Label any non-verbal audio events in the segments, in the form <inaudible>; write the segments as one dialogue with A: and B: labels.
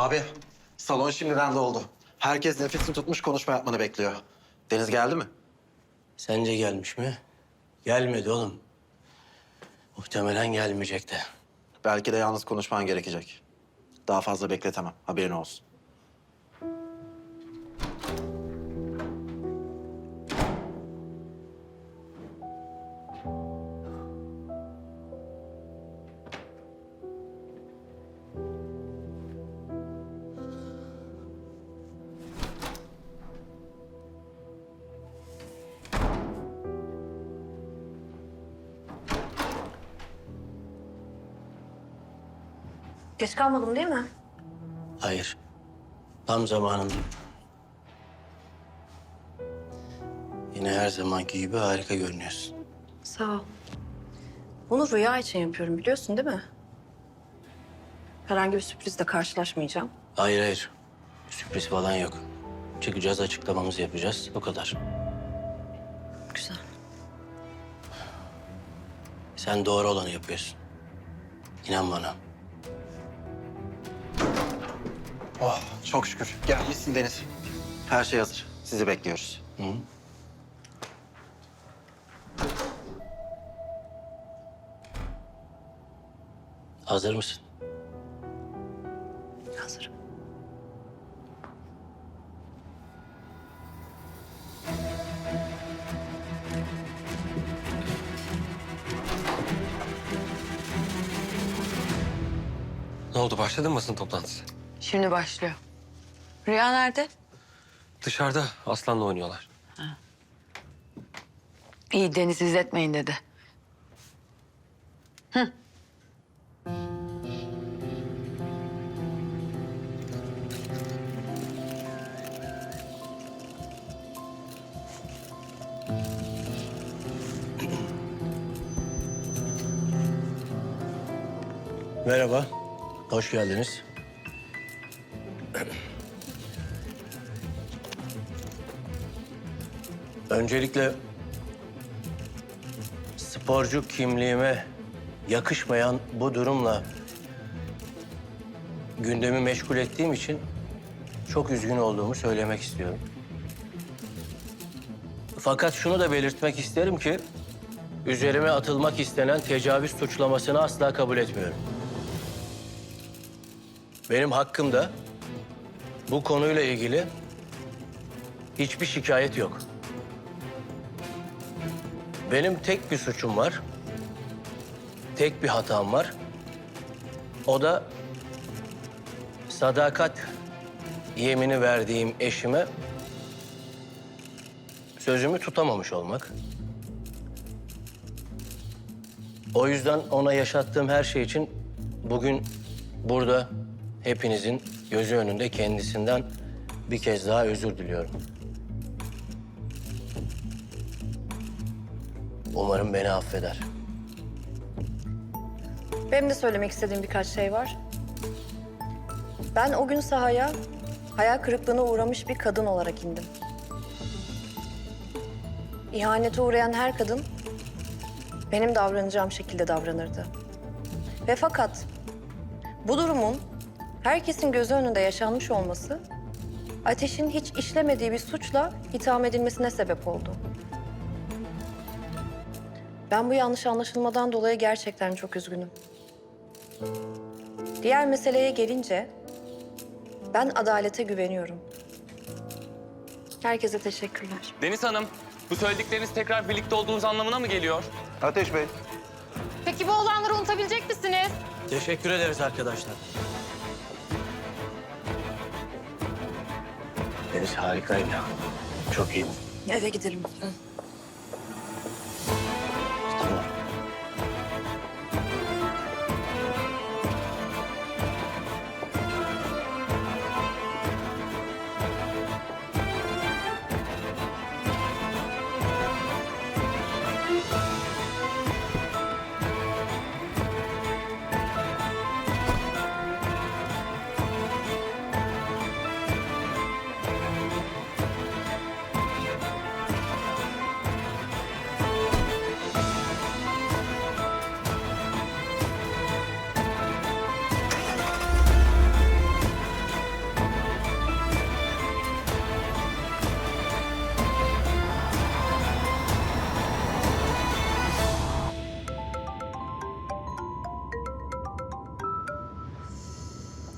A: Abi, salon şimdiden doldu. Herkes nefesini tutmuş konuşma yapmanı bekliyor. Deniz geldi mi?
B: Sence gelmiş mi? Gelmedi oğlum. Muhtemelen gelmeyecek de.
A: Belki de yalnız konuşman gerekecek. Daha fazla bekletemem, haberin olsun.
C: Geç kalmadım değil mi?
B: Hayır. Tam zamanında. Yine her zamanki gibi harika görünüyorsun.
C: Sağ ol. Bunu rüya için yapıyorum biliyorsun değil mi? Herhangi bir sürprizle karşılaşmayacağım.
B: Hayır hayır. Sürpriz falan yok. Çıkacağız açıklamamızı yapacağız. O kadar.
C: Güzel.
B: Sen doğru olanı yapıyorsun. İnan bana.
A: Oh, çok şükür. Gelmişsin Deniz. Her şey hazır. Sizi bekliyoruz.
B: Hı? Hazır mısın?
C: Hazırım.
D: Ne oldu başladı mı basın toplantısı?
E: Şimdi başlıyor. Rüya nerede?
D: Dışarıda Aslan'la oynuyorlar.
E: İyi Deniz izletmeyin dedi.
B: Merhaba. Hoş geldiniz. Öncelikle sporcu kimliğime yakışmayan bu durumla gündemi meşgul ettiğim için çok üzgün olduğumu söylemek istiyorum. Fakat şunu da belirtmek isterim ki üzerime atılmak istenen tecavüz suçlamasını asla kabul etmiyorum. Benim hakkımda bu konuyla ilgili hiçbir şikayet yok. Benim tek bir suçum var. Tek bir hatam var. O da sadakat yemini verdiğim eşime sözümü tutamamış olmak. O yüzden ona yaşattığım her şey için bugün burada hepinizin gözü önünde kendisinden bir kez daha özür diliyorum. Umarım beni affeder.
C: Benim de söylemek istediğim birkaç şey var. Ben o gün sahaya hayal kırıklığına uğramış bir kadın olarak indim. İhanete uğrayan her kadın benim davranacağım şekilde davranırdı. Ve fakat bu durumun herkesin gözü önünde yaşanmış olması ateşin hiç işlemediği bir suçla itham edilmesine sebep oldu. Ben bu yanlış anlaşılmadan dolayı gerçekten çok üzgünüm. Diğer meseleye gelince ben adalete güveniyorum. Herkese teşekkürler.
F: Deniz Hanım, bu söyledikleriniz tekrar birlikte olduğunuz anlamına mı geliyor?
A: Ateş Bey.
G: Peki bu olanları unutabilecek misiniz?
B: Teşekkür ederiz arkadaşlar. Deniz harikaydı. Çok iyi.
C: Eve gidelim.
B: Tamam.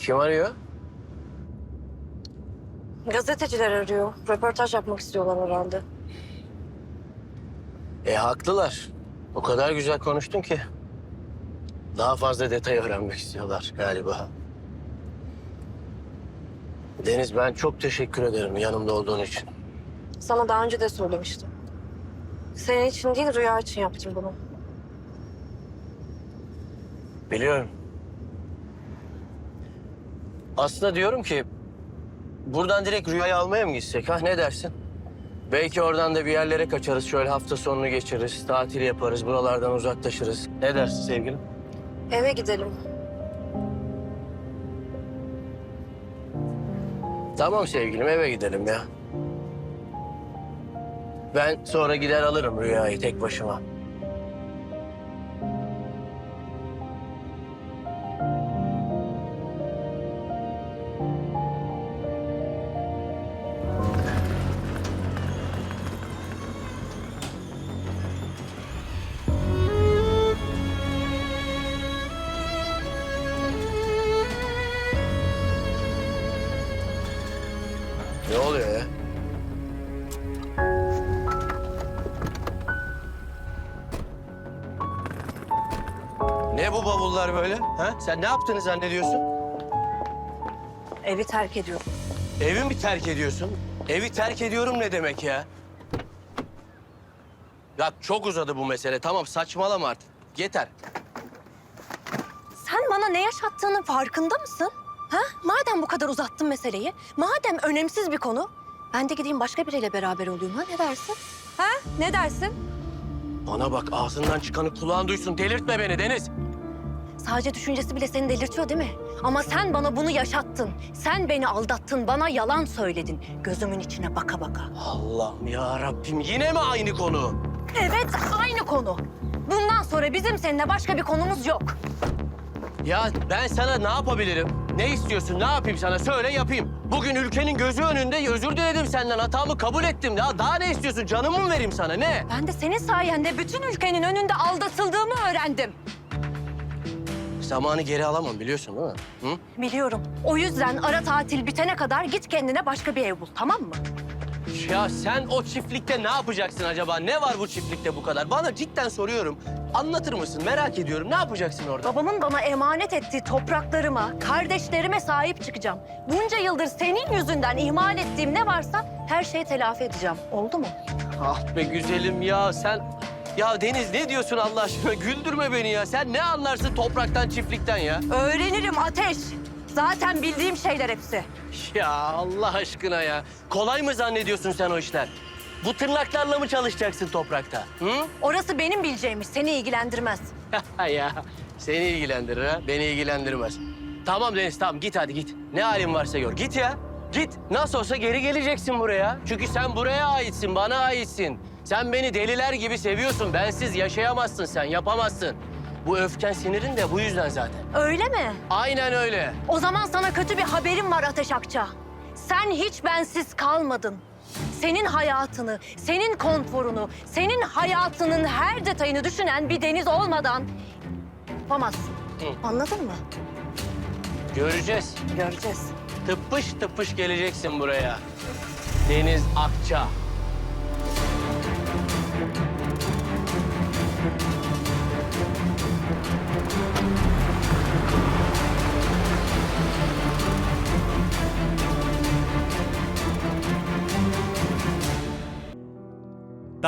B: Kim arıyor?
C: Gazeteciler arıyor. Röportaj yapmak istiyorlar herhalde.
B: E haklılar. O kadar güzel konuştun ki. Daha fazla detay öğrenmek istiyorlar galiba. Deniz ben çok teşekkür ederim yanımda olduğun için.
C: Sana daha önce de söylemiştim. Senin için değil, Rüya için yaptım bunu.
B: Biliyorum. Aslında diyorum ki buradan direkt Rüya'yı almaya mı gitsek ha ne dersin? Belki oradan da bir yerlere kaçarız. Şöyle hafta sonunu geçiririz, tatil yaparız, buralardan uzaklaşırız. Ne dersin sevgilim?
C: Eve gidelim.
B: Tamam sevgilim eve gidelim ya. Ben sonra gider alırım Rüya'yı tek başıma. Ne oluyor ya? Ne bu bavullar böyle? Ha? Sen ne yaptığını zannediyorsun?
C: Evi terk ediyorum.
B: Evi mi terk ediyorsun? Evi terk ediyorum ne demek ya? Ya çok uzadı bu mesele. Tamam saçmalama artık. Yeter.
C: Sen bana ne yaşattığının farkında mısın? Ha? Madem bu kadar uzattın meseleyi, madem önemsiz bir konu, ben de gideyim başka biriyle beraber olayım. Ha ne dersin? Ha? Ne dersin?
B: Bana bak ağzından çıkanı kulağın duysun. Delirtme beni Deniz.
C: Sadece düşüncesi bile seni delirtiyor değil mi? Ama sen bana bunu yaşattın. Sen beni aldattın, bana yalan söyledin. Gözümün içine baka baka.
B: Allah'ım ya Rabbim yine mi aynı konu?
C: Evet, aynı konu. Bundan sonra bizim seninle başka bir konumuz yok.
B: Ya ben sana ne yapabilirim? Ne istiyorsun? Ne yapayım sana? Söyle yapayım. Bugün ülkenin gözü önünde özür diledim senden. Hatamı kabul ettim. Ya daha ne istiyorsun? Canımı mı vereyim sana? Ne?
C: Ben de senin sayende bütün ülkenin önünde aldatıldığımı öğrendim.
B: Zamanı geri alamam biliyorsun değil mi? Hı?
C: Biliyorum. O yüzden ara tatil bitene kadar git kendine başka bir ev bul, tamam mı?
B: Ya sen o çiftlikte ne yapacaksın acaba? Ne var bu çiftlikte bu kadar? Bana cidden soruyorum. Anlatır mısın? Merak ediyorum. Ne yapacaksın orada?
C: Babamın bana emanet ettiği topraklarıma, kardeşlerime sahip çıkacağım. Bunca yıldır senin yüzünden ihmal ettiğim ne varsa her şeyi telafi edeceğim. Oldu mu?
B: Ah be güzelim ya sen... Ya Deniz ne diyorsun Allah aşkına? Güldürme beni ya. Sen ne anlarsın topraktan, çiftlikten ya?
C: Öğrenirim Ateş. Zaten bildiğim şeyler hepsi.
B: Ya Allah aşkına ya. Kolay mı zannediyorsun sen o işler? Bu tırnaklarla mı çalışacaksın toprakta? Hı?
C: Orası benim bileceğimiz, seni ilgilendirmez. <laughs>
B: ya seni ilgilendirir ha, beni ilgilendirmez. Tamam Deniz tamam git hadi git. Ne halin varsa gör. Git ya. Git. Nasıl olsa geri geleceksin buraya. Çünkü sen buraya aitsin, bana aitsin. Sen beni deliler gibi seviyorsun. Bensiz yaşayamazsın sen, yapamazsın. Bu öfken sinirin de bu yüzden zaten.
C: Öyle mi?
B: Aynen öyle.
C: O zaman sana kötü bir haberim var Ateş Akça. Sen hiç bensiz kalmadın. Senin hayatını, senin konforunu, senin hayatının her detayını düşünen bir deniz olmadan yapamazsın.
B: Hı.
C: Anladın mı?
B: Göreceğiz.
C: Göreceğiz.
B: Tıpış tıpış geleceksin buraya. Deniz Akça.